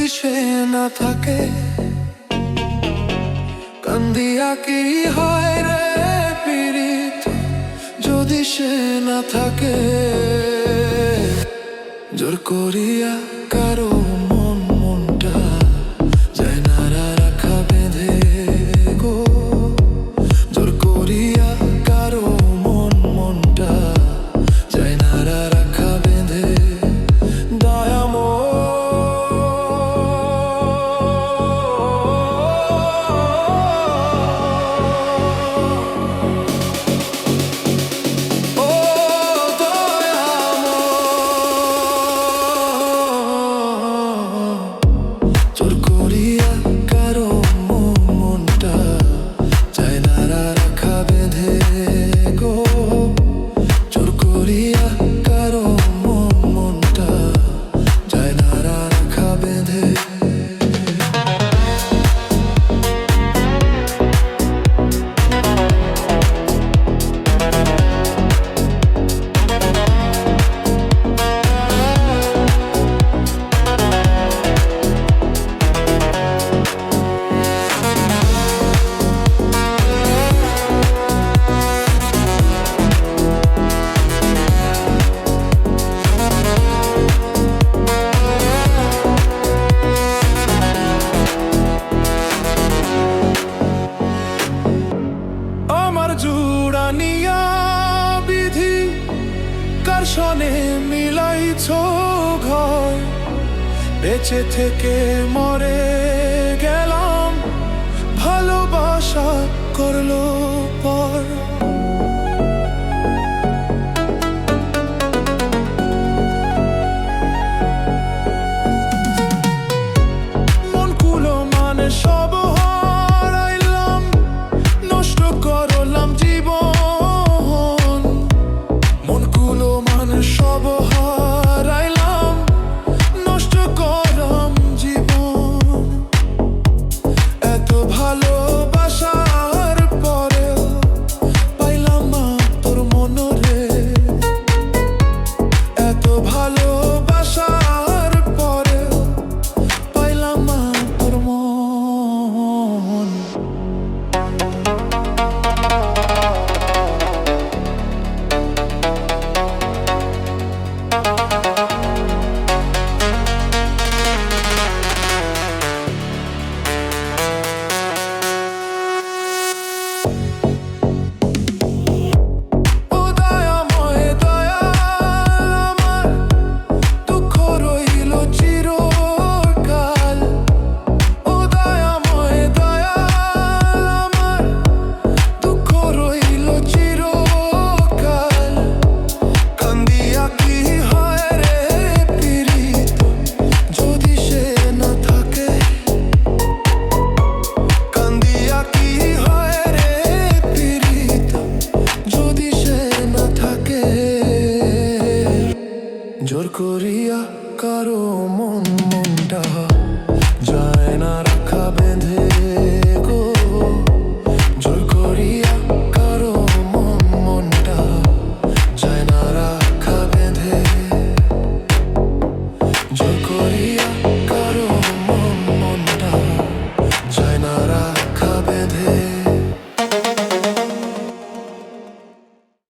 দিশে না থাকে। কান্দিয়া কি হয় রে পীড়িত? যদি সে না থাকে, জোর করিয়া কারও জুড়ানিয়া বিধি কার্ষণে মিলাইছ ঘর? বেঁচে থেকে মরে গেলাম ভালোবাসা করল